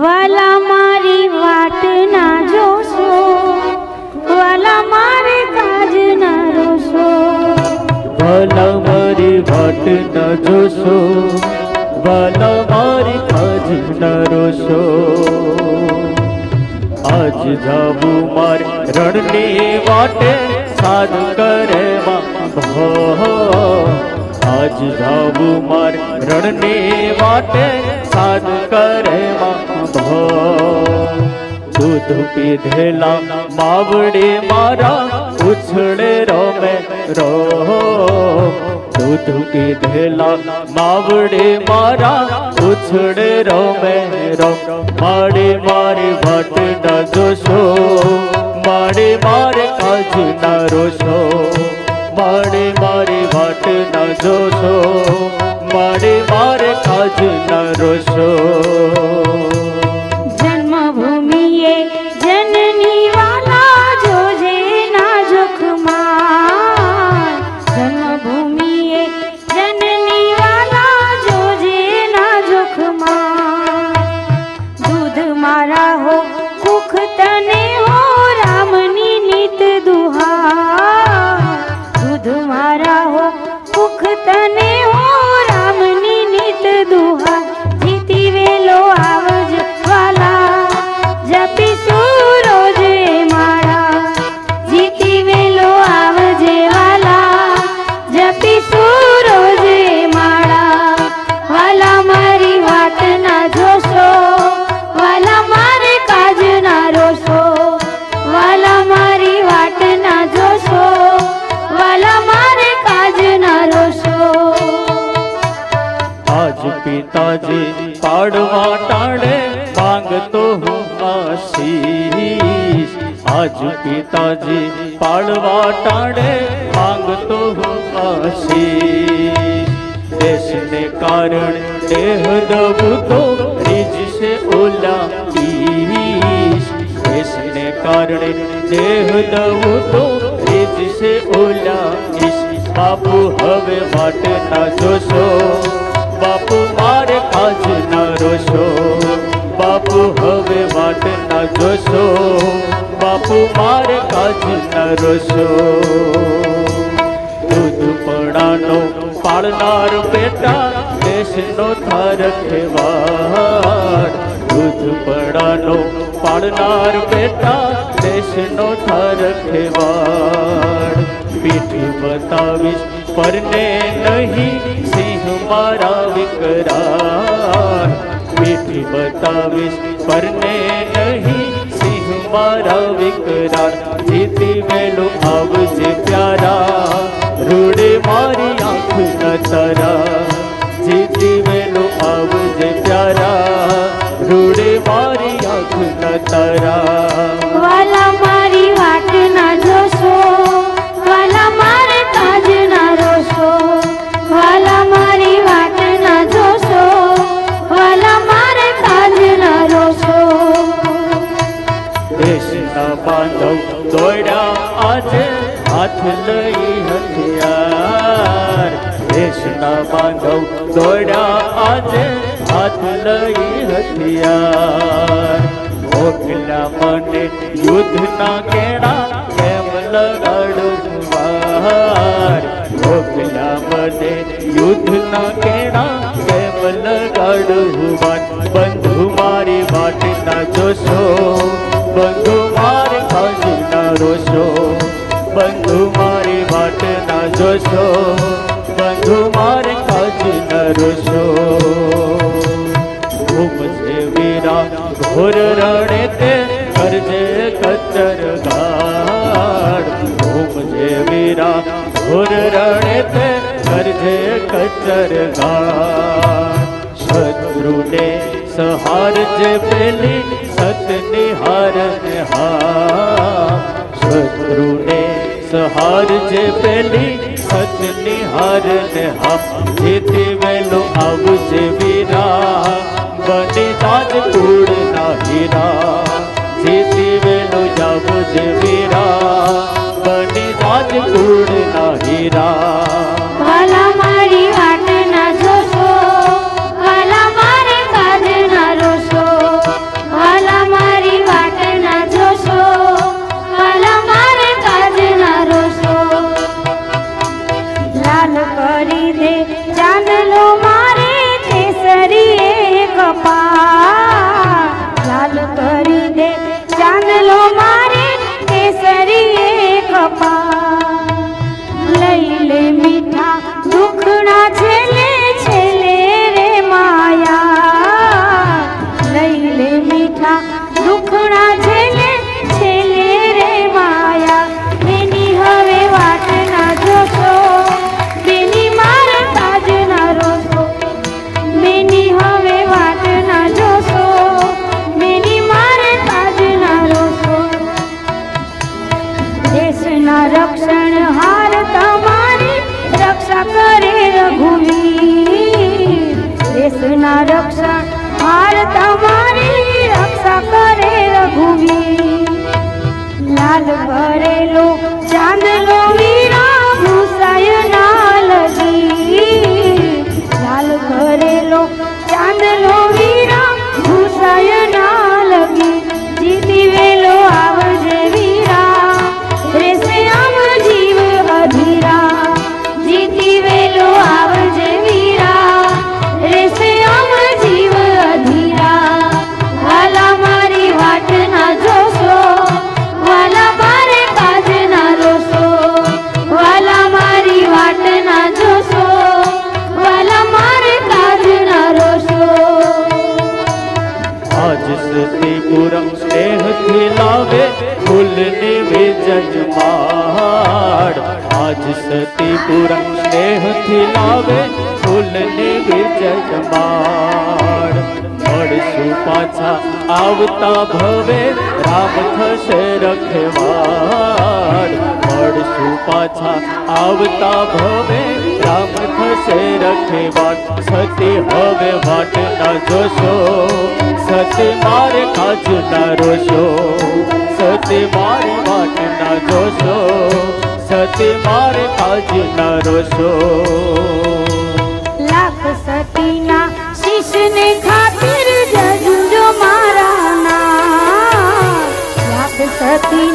વાલા મારી વાટ ના જોશો, વાલા મારે કાજ ના રોશો. વાલા મારી વાટ ના જોશો, વાલા મારી કાજ ના રોશો. આજ જાવું માર રણની વાટે સાધ કરે માં આજ જાવું માર રણની વાટે સાધ કરે દૂધ પીધેલા માવડી મારા, ઉછળે રમે, રો. દૂધ પીધેલા માવડી મારા, ઉછળે રમે, રો. માડી મારી ભટ ન જોશો માડી મારે કાજ ન રોશો. માડી મારી ભટ ન જોશો માડી મારે કાજ ન રોશો. પિતાજી પાડવા ટાળે માંગતો હું આશીષ. આજ પિતાજી પાડવા ટાળે માંગતો હું આશીષ. દેશને કારણે દેહ દબું તો રીજશે ઓલા ઈશ. દેશને કારણે દેહ દબું તો રીજશે ઓલા ઈશ. બાપુ હવે વાટ ના જોશો. જોશો બાપુ મારે કાજ ના રોશો દૂધ પડાનો પાળનાર બેટા દેશનો થાર ખેવાર દૂધ પડાનો પાળનાર બેટા દેશનો થાર ખેવાર પીઠી બતાવીશ પરને નહીં, સિંહ મારા વિકરાર પીઠી બતાવીશ પરને નહીં મારા વિકરાળ જીતી વેલો દોડ્યા આજે હાથ લઈ હથિયાર. દેશના બાંધવ દોડ્યા આજે હાથ લઈ હથિયાર. મોકલા મને યુદ્ધના કેણા કેમ લગાડું મોકલા મને યુદ્ધના કેણા કેમ લગાડું બંધુ મારી વાટ ના જોશો. મારે કાજ ના રોશો ઘૂમજે વીરા, ઘોર રણે તે કરજે કચર ગાડ ઘૂમજે વીરા, ઘોર રણે તે કરજે કચર ગાડ શત્રુને સહાર જે પેલી જેથી વેલો આવજે વીરા. બને તાજ ના હીરા. જેતે વેલો જાવજે વીરા. બને તાજ ના હીરા. ના રક્ષણ હાર તમારી રક્ષા કરે રઘુવી લાલ ભરેલો ચાંદલો વિજયમાડ આજ સતી પુરમ સ્નેહથી લાવે ફૂલની વિજયમાડ મળશું પાછા આવતા ભવે, રામ થશે રખવાડ મળશું પાછા આવતા ભવે, રામ થશે રખવાડ સતી હવે વાટ ના જોશો, સતી મારે કાચ ના રોશો. સતી મારી માટે ના જોશો. સતી મારે કાજી ના રોશો. લાખ સતી ના શીશ ને ખાતીર જજો મારા ના લાખ સતી